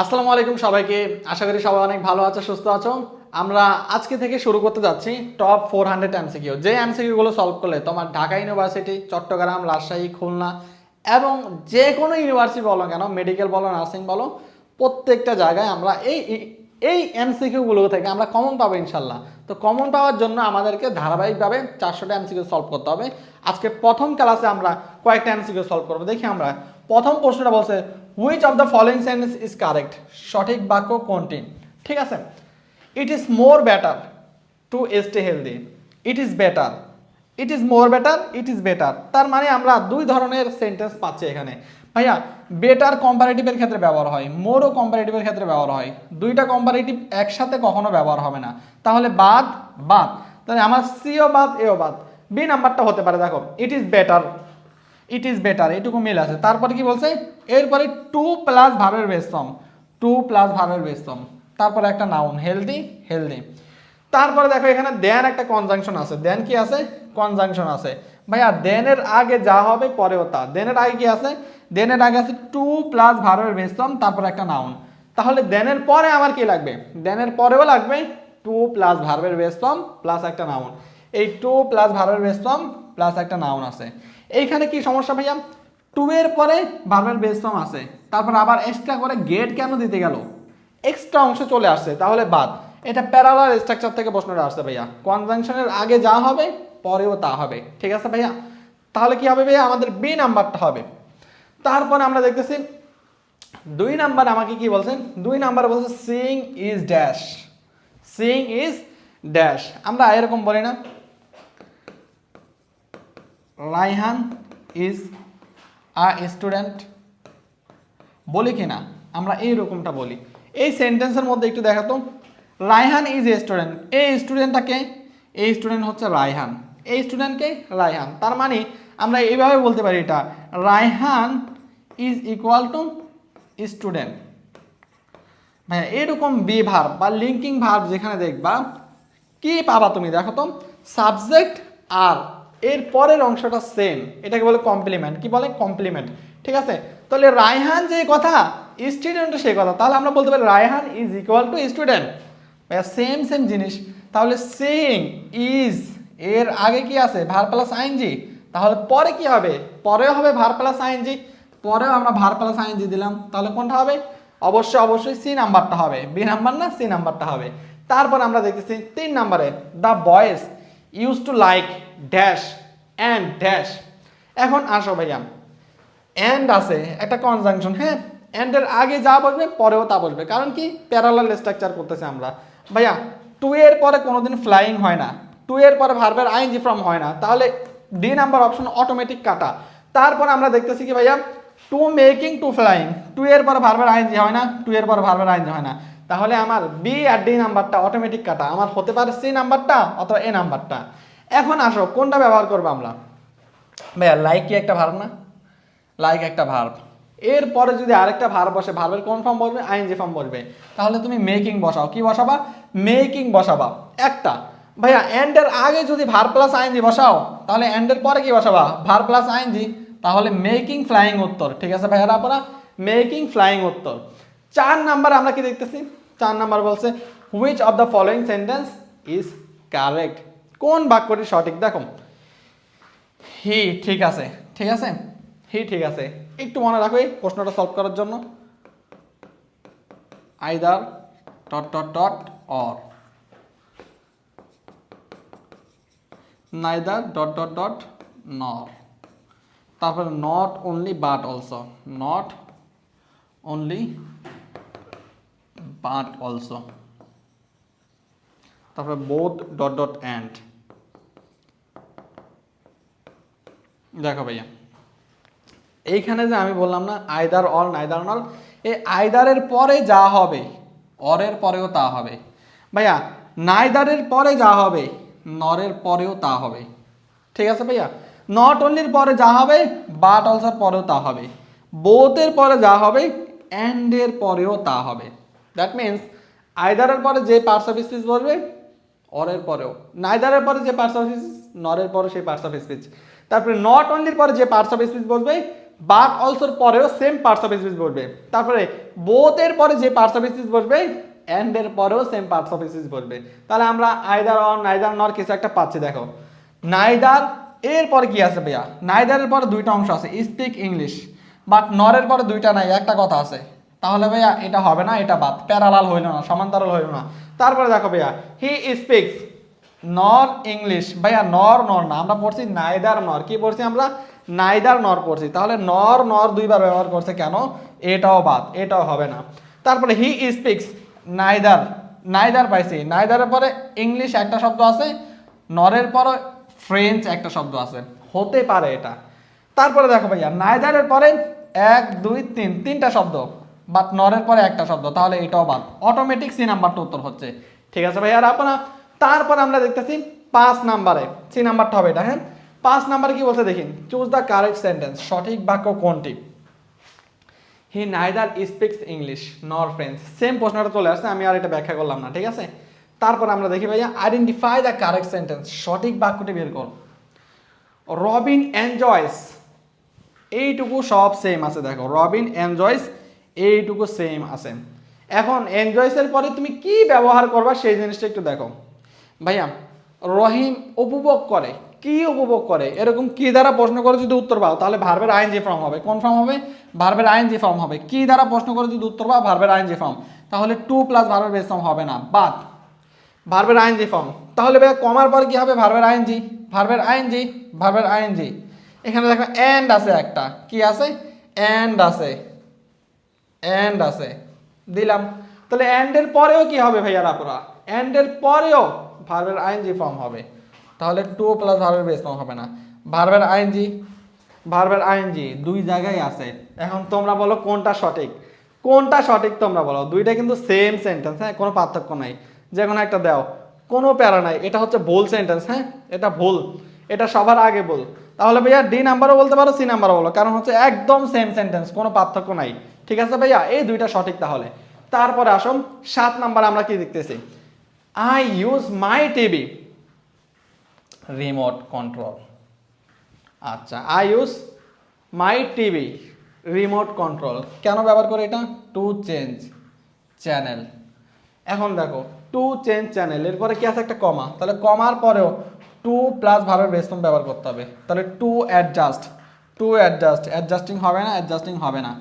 আসসালামু আলাইকুম সবাইকে। আশা করি সবাই অনেক ভালো আছো, সুস্থ আছো। আমরা আজকে থেকে শুরু করতে যাচ্ছি টপ ফোর হান্ড্রেড এমসিকিউ যে এমসিকিউগুলো সলভ করলে তোমার ঢাকা ইউনিভার্সিটি চট্টগ্রাম, রাজশাহী, খুলনা এবং যে কোনো ইউনিভার্সিটি বলো কেন মেডিকেল বলো নার্সিং বলো, প্রত্যেকটা জায়গায় আমরা এই এই এমসিকিউগুলো থেকে আমরা কমন পাবো ইনশাল্লাহ। তো কমন পাওয়ার জন্য আমাদেরকে ধারাবাহিকভাবে চারশোটা এমসিকিউ সলভ করতে হবে। আজকে প্রথম ক্লাসে আমরা কয়েকটা এমসিকিউ সলভ করব। দেখি আমরা। প্রথম প্রশ্নটা বলছে which of the following sentence is correct সঠিক বাক্য কোনটি? ঠিক আছে? It is more better to stay healthy it is better it is more better it is better তার মানে আমরা দুই ধরনের সেন্টেন্স পাচ্ছি এখানে। ভাইয়া বেটার কম্পারেটিভের ক্ষেত্রে ব্যবহার হয় মোরও কম্পারেটিভের ক্ষেত্রে ব্যবহার হয়। দুইটা কম্পারেটিভ একসাথে কখনো ব্যবহার হবে না। তাহলে বাদ বাদ। তাহলে আমার সিও বাদ এও বাদ। বি নাম্বারটা হতে পারে, দেখো। It is better it is better এটুকু মিল আছে। তারপরে কি বলছে? এরপরে টু প্লাস ভাবের বেস্তম টু প্লাস ভাবের বেস্তম তারপরে একটা নাউন হেলদি হেলদি তারপরে দেখো এখানে দেন একটা কনজাংশন আছে। দেন কি আছে? কনজাংশন আছে। ভাইয়া দেনের আগে যা হবে পরেও তা। দেনের আগে কি আছে? দেনের আগে আছে টু প্লাস ভার্বের বেস্তম তারপর একটা নাউন তাহলে দেনের পরে আমার কি লাগবে? দেনের পরেও লাগবে টু প্লাস ভার্বের বেস্তম প্লাস একটা নাউন এই টু প্লাস ভার্বের বেস্তম প্লাস একটা নাউন আছে। এইখানে কি সমস্যা ভাইয়া? টু এর পরে ভার্বের বেস্তম আছে। তারপর আবার এক্সট্রা করে গেট কেন দিতে গেল? এক্সট্রা অংশ চলে আসছে, তাহলে বাদ। এটা প্যারালাল স্ট্রাকচার থেকে প্রশ্নটা আসছে ভাইয়া। কনজাংশনের আগে যা হবে, পরেও তা হবে। ঠিক আছে ভাইয়া? তাহলে কি হবে ভাইয়া? আমাদের বি নাম্বারটা হবে। তারপরে আমরা দেখতেছি, দুই নাম্বার আমাকে কি বলছেন দুই নাম্বার বলছে sing is dash sing is dash আমরা এরকম বলি না। Raihan is a student. বলি কি না? আমরা এই রকমটা বলি। এই সেন্টেন্সের মধ্যে একটু দেখাতো। Raihan is a student. এই স্টুডেন্টটাকে এই স্টুডেন্ট হচ্ছে রায়হান এই স্টুডেন্টকে রায়হান তার মানে আমরা এইভাবে বলতে পারি এটা। Raihan is equal to student. ভাইয়া, এরকম বি ভার্ব বা লিঙ্কিং ভার্ব যেখানে দেখবা, কি পাবা তুমি? দেখো তো। সাবজেক্ট আর এর পরের অংশটা সেম এটাকে বলে কমপ্লিমেন্ট কি বলে? কমপ্লিমেন্ট ঠিক আছে? তাহলে রায়হান যে কথা স্টুডেন্টও সেই কথা। তাহলে আমরা বলতে পারি Raihan is equal to student same same জিনিস। তাহলে সেম ইজ এর আগে কি আছে? ভার প্লাস আইনজি তাহলে পরে কি হবে? পরেও হবে ভার প্লাস আইনজি পরেও আমরা ভার প্লাস আইনজি দিলাম। তাহলে কোনটা হবে? অবশ্যই অবশ্যই সি নাম্বারটা হবে। বি নাম্বার না? সি নাম্বারটা হবে। তারপর আমরা দেখতেছি তিন নাম্বারে the boys use to like dash and dash এখন আসো ভাইয়া। অ্যান্ড আছে, একটা কনজাংশন হ্যাঁ? অ্যান্ডের আগে যা বসবে পরেও তা বসবে কারণ কি? প্যারালাল স্ট্রাকচার করতেছে আমরা। ভাইয়া টু এর পরে কোনোদিন ফ্লাইং হয় না। টু এর পরে ভার্বের আইনজি ফর্ম হয় না। তাহলে ডি নাম্বার অপশন অটোমেটিক কাটা। তারপর আমরা দেখতেছি কি ভাইয়া? To making to flying to এর পরে ভার্বের আইনজি হয় না টু এর পরে ভার্বের আইনজি হয় না। তাহলে আমার বি আর ডি নাম্বারটা অটোমেটিক কাটা। আমার হতে পারে সি নাম্বারটা অথবা এ নাম্বারটা। এখন আসো, কোনটা ব্যবহার করব আমরা? ভাইয়া লাইক কি একটা ভার্ব না? লাইক একটা ভার্ব এরপরে যদি আরেকটা ভার্ব বসে ভার্বের কোন ফর্ম বলবে আইএনজি ফর্ম বলবে তাহলে তুমি মেকিং বসাও। কি বসাবা? মেকিং বসাবা। একটা। ভাইয়া এন্ডের আগে যদি ভার প্লাস আইএনজি বসাও, তাহলে এন্ডের পরে কি বসাবা? ভার প্লাস আইএনজি তাহলে মেকিং ফ্লাইং উত্তর। ঠিক আছে ভাইয়ারা, আপনারা? মেকিং ফ্লাইং উত্তর। চার নাম্বার আমরা কি দেখতেছি? চার নাম্বার বলছে which of the following sentence is correct কোন বাক্যটি সঠিক? দেখো। হি, ঠিক আছে। ঠিক আছে? হি, ঠিক আছে। একটু মনে রাখো এই প্রশ্নটা সলভ করার জন্য। Either dot dot dot or neither dot dot dot nor তারপরে not only but also not only but also তারপরে বোথ ডট ডট অ্যান্ড দেখো ভাইয়া, এইখানে যে আমি বললাম না আইদার অল নাইদার নল এই আইদারের পরে যা হবে অরের পরেও তা হবে। ভাইয়া নাইদারের পরে যা হবে নরের পরেও তা হবে। ঠিক আছে ভাইয়া? নট অনলির পরে যা হবে বাট অলসার পরেও তা হবে। বোথের পরে যা হবে অ্যান্ডের পরেও তা হবে। দ্যাট মিন্স আইদারের পরে যে পার্টস অফ স্পিচ বলবে অরের পরেও। নাইদারের পরে যে পার্টস অফ স্পিচ নরের পরে সেই পার্টস অফ স্পিচ তারপরে নট অনলির পরে যে পার্টস অফ স্পিচ বলবে বাট অলসোর পরেও সেম পার্টস অফ স্পিচ বসবে। তারপরে বোথের পরে যে পার্টস অফ স্পিচ বসবে অ্যান্ড এর পরেও সেম পার্টস অফ স্পিচ বসবে। তাহলে আমরা আইদার অর নাইদার নর কিছু একটা পাচ্ছি, দেখো। নাইদার এর পরে কি আছে ভাইয়া? নাইদারের পরে দুইটা অংশ আছে স্পিক ইংলিশ বাট নরের পরে দুইটা নাই, একটা কথা আছে। তাহলে ভাইয়া এটা হবে না, এটা বাদ। প্যারালাল হইল না, সমান্তরাল হইল না। তারপরে দেখো ভাইয়া হি স্পিক্স নর ইংলিশ ভাইয়া নর নর না, আমরা পড়ছি নাইদার নর কি পড়ছি আমরা? নাইদার নর পড়ছি। তাহলে নর নর দুইবার ব্যবহার করছে কেন? এটাও বাদ, এটাও হবে না। তারপরে হি স্পিক্স নাইদার নাইদার পাইছি। নাইদারের পরে ইংলিশ একটা শব্দ আছে নরের পরে ফ্রেঞ্চ একটা শব্দ আছে। হতে পারে এটা। তারপরে দেখো ভাইয়া নাইদারের পরে এক, দুই, তিন, তিনটা শব্দ। বাট নরের পরে একটা শব্দ, তাহলে এটাও বাদ। অটোমেটিক সি নাম্বারটা উত্তর হচ্ছে। ঠিক আছে ভাইয়া আর আপনার তারপর আমরা দেখতেছি পাঁচ নাম্বারে। সি নাম্বারটা হবে এটা হ্যাঁ? পাঁচ নাম্বারে কি বলছে দেখিন চুজ দ্য কারেক্ট সেন্টেন্স সঠিক বাক্য কোনটি? He neither speaks English nor French same প্রশ্নটা চলে আসছে, আমি আর এটা ব্যাখ্যা করলাম না, ঠিক আছে? তারপর আমরা দেখি ভাইয়া আইডেন্টিফাই দ্য কারেক্ট সেন্টেন্স সঠিক বাক্যটি বের কর। রবিন এনজয়স এইটুকু সব সেম আছে, দেখো। রবিন এনজয়স এইটুকু সেম আছে। এখন এনজয়সের পরে তুমি কি ব্যবহার করবা সেই জিনিসটা একটু দেখো। ভাইয়া, রহিম উপভোগ করে। কি উপভোগ করে? এরকম কি দ্বারা প্রশ্ন করে যদি উত্তর পাও, তাহলে ভার্বের আইএনজি ফর্ম হবে, কোন ফর্ম হবে? ভার্বের আইএনজি ফর্ম হবে। কি দ্বারা প্রশ্ন করে যদি উত্তর পাও ভার্বের আইএনজি ফর্ম তাহলে টু প্লাস ভার্বের বেস ফর্ম হবে না। বাট ভার্বের আইএনজি ফর্ম তাহলে ভাইয়া কমার পর কি হবে? ভার্বের আইএনজি ভার্বের আইএনজি ভার্বের আইএনজি এখানে দেখো অ্যান্ড আছে একটা। কি আছে? এন্ড আছে। এন্ড আছে। দিলাম। তাহলে এন্ডের পরেও কি হবে ভাইয়ার আপুরা এন্ডের পরেও ভার্বের আইএনজি ফর্ম হবে। তাহলে টু প্লাস ভার্বের বেস ফর্ম হবে না। ভার্বের আইএনজি ভার্বের আইএনজি দুই জায়গায় আছে। এখন তোমরা বলো কোনটা সঠিক? কোনটা সঠিক তোমরা বলো? দুইটা কিন্তু সেম সেন্টেন্স হ্যাঁ? কোনো পার্থক্য নাই। যে কোনো একটা দাও। কোনো প্যারা নাই। এটা হচ্ছে ভুল সেন্টেন্স হ্যাঁ? এটা ভুল। এটা সবার আগে ভুল। তাহলে ভাইয়া ডি নাম্বারও বলতে পারো সি নাম্বারও বলো। কারণ হচ্ছে একদম সেম সেন্টেন্স কোনো পার্থক্য নাই। ঠিক আছে ভাইয়া? এই দুইটা সঠিক তাহলে। তারপরে আসুন, সাত নাম্বার আমরা কি দেখতেছি? I use my TV remote control আচ্ছা I use my TV remote control কেন ব্যবহার করে এটা? টু চেঞ্জ চ্যানেল এখন দেখো টু চেঞ্জ চ্যানেল এরপরে কি আছে একটা কমা তাহলে কমার পরেও টু প্লাস বেস ফর্ম ব্যবহার করতে হবে। তাহলে to adjust to adjust adjusting হবে না অ্যাডজাস্টিং হবে না।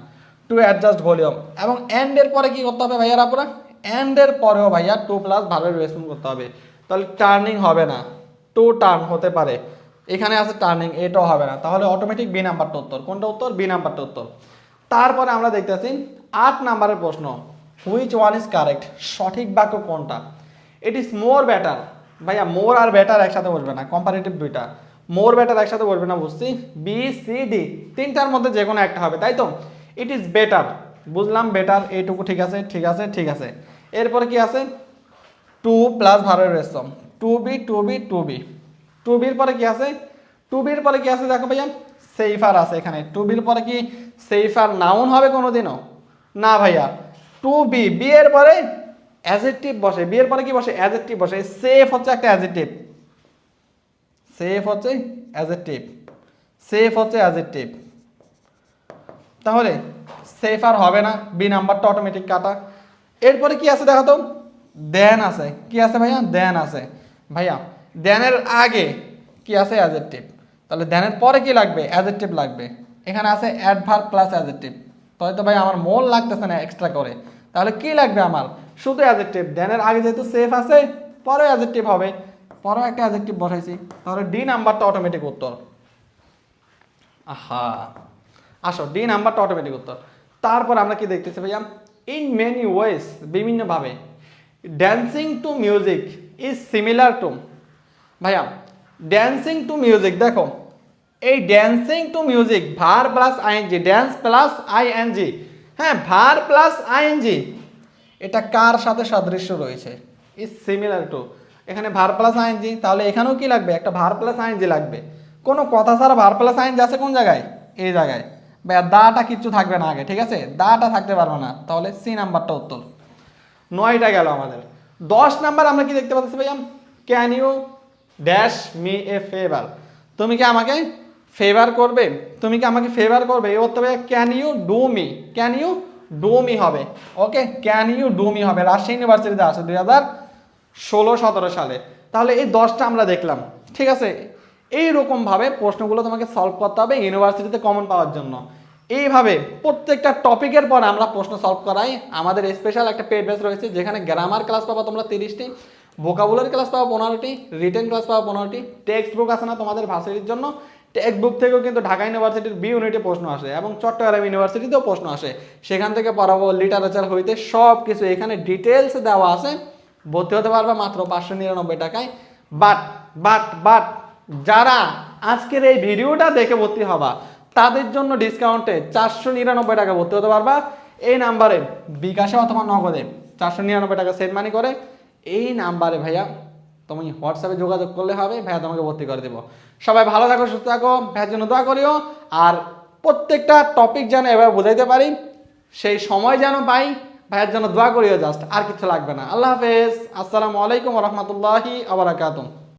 টু অ্যাডজাস্ট ভলিউম এবং এন্ড এর পরে কি করতে হবে ভাইয়ার আপুরা এন্ড এর পরেও ভাইয়া টু প্লাস বেস ফর্ম করতে হবে। তাহলে টার্নিং হবে না। টু টার্ন হতে পারে। এখানে আছে টার্নিং এটাও হবে না। তাহলে অটোমেটিক বি নাম্বারটা উত্তর। কোনটা উত্তর? বি নাম্বারটা উত্তর। তারপরে আমরা দেখতেছি আট নাম্বারের প্রশ্ন। হুইচ ওয়ান ইজ কারেক্ট সঠিক বাক্য কোনটা? ইট ইজ মোর বেটার ভাইয়া মোর আর বেটার একসাথে বসবে না কম্পারেটিভ দুইটা মোর বেটার একসাথে বলবে না, বুঝছি? বি সি ডি তিনটার মধ্যে যে কোনো একটা হবে, তাই তো? ইট ইজ বেটার বুঝলাম বেটার এইটুকু ঠিক আছে ঠিক আছে ঠিক আছে। এরপরে কি আছে? টু প্লাস ভারের রেসম to be to be to be to বির পরে কি আছে? টু বির পরে কি আছে, দেখো ভাইয়া? সেইফার আছে এখানে। টু বির পরে কি? সেইফার নাউন হবে কোনো দিনও না ভাইয়া। টু বি বি এর পরে অ্যাজেটিভ বসে বি এর পরে কি বসে? অ্যাজেটিভ বসে। সেফ হচ্ছে একটা অ্যাজেটিভ সেফ হচ্ছে অ্যাজেটিভ সেফ হচ্ছে অ্যাজেটিভ তাহলে সেফ আর হবে না। বি নাম্বারটা অটোমেটিক কাটা। এরপরে কি আছে দেখো তো? দেন আছে। কি আছে ভাইয়া? দেন আছে। ভাইয়া দেনের আগে কি আছে? অ্যাজেটিভ তাহলে দেনের পরে কি লাগবে? অ্যাজেটিভ লাগবে। এখানে আছে অ্যাডভার্ব প্লাস অ্যাজেটিভ তাহলে তো ভাই আমার মন লাগতেছে না এক্সট্রা করে। তাহলে কি লাগবে আমার? শুধু অ্যাজেটিভ দেনের আগে যেহেতু সেফ আছে পরে অ্যাজেটিভ হবে। পরে একটা অ্যাজেটিভ বসাইছি, তাহলে ডি নাম্বারটা অটোমেটিক উত্তর। আহা। আসো ডি নাম্বারটা অটোমেটিক উত্তর। তারপর আমরা কি দেখতেছি ভাইয়া? ইন মেনি ওয়েস বিভিন্নভাবে। Dancing to music is similar to ভাইয়া ড্যান্সিং টু মিউজিক দেখো। এই dancing to music verb plus ING dance plus ING হ্যাঁ ভার প্লাস আইএনজি এটা কার সাথে সাদৃশ্য রয়েছে? ইজ সিমিলার টু এখানে ভার প্লাস আইএনজি তাহলে এখানেও কি লাগবে? একটা ভার প্লাস আইএনজি লাগবে। কোনো কথা ছাড়া ভার প্লাস আইএনজি আছে কোন জায়গায়? এই জায়গায়। ভাইয়া দাটা কিচ্ছু থাকবে না আগে, ঠিক আছে? দাটা থাকতে পারবে না, তাহলে সি নাম্বারটা উত্তর। নয়টা গেল আমাদের। দশ নাম্বার আমরা কি দেখতে পাচ্ছি ভাইয়া? Can you dash me a favour তুমি কি আমাকে ফেভার করবে? তুমি কি আমাকে ফেভার করবে? এ হতে হবে can you do me can you do me হবে। Okay can you do me হবে। রাজশাহী ইউনিভার্সিটিতে আসে দুই হাজার ষোলো, সতেরো সালে। তাহলে এই দশটা আমরা দেখলাম। ঠিক আছে? এইরকমভাবে প্রশ্নগুলো তোমাকে সলভ করতে হবে ইউনিভার্সিটিতে কমন পাওয়ার জন্য। এইভাবে প্রত্যেকটা টপিকের পর আমরা প্রশ্ন সলভ করাই। আমাদের স্পেশাল একটা পেড বেস রয়েছে, যেখানে গ্রামার ক্লাস পাবো তোমরা তিরিশটি ভোকাবুলারি ক্লাস পাবো পনেরোটি রিটেন ক্লাস পাবো পনেরোটি টেক্সট বুক আছে না তোমাদের ভার্সিটির জন্য। টেক্সট বুক থেকেও কিন্তু ঢাকা ইউনিভার্সিটির বি ইউনিটে প্রশ্ন আসে এবং চট্টগ্রাম ইউনিভার্সিটিতেও প্রশ্ন আসে। সেখান থেকে পড়াবো লিটারেচার হইতে সব কিছু এখানে ডিটেলস দেওয়া আছে। ভর্তি হতে পারবে মাত্র পাঁচশো নিরানব্বই টাকায়। বাট বাট বাট যারা আজকের এই ভিডিওটা দেখে ভর্তি হবা, তাদের জন্য ডিসকাউন্টে চারশো নিরানব্বই টাকা ভর্তি হতে পারবা। এই নাম্বারে বিকাশে অথবা নগদে চারশো নিরানব্বই টাকা সেন্ড মানি করে। এই নাম্বারে ভাইয়া তুমি হোয়াটসঅ্যাপে যোগাযোগ করলে হবে, ভাইয়া তোমাকে ভর্তি করে দেবো। সবাই ভালো থাকো, সুস্থ থাকো, ভাইয়ের জন্য দোয়া করিও। আর প্রত্যেকটা টপিক যেন এভাবে বোঝাইতে পারি, সেই সময় যেন পাই, ভাইয়ের জন্য দোয়া করিও জাস্ট আর কিছু লাগবে না। আল্লাহ হাফেজ। আসসালামু আলাইকুম রহমতুল্লাহি আবরাকাতুম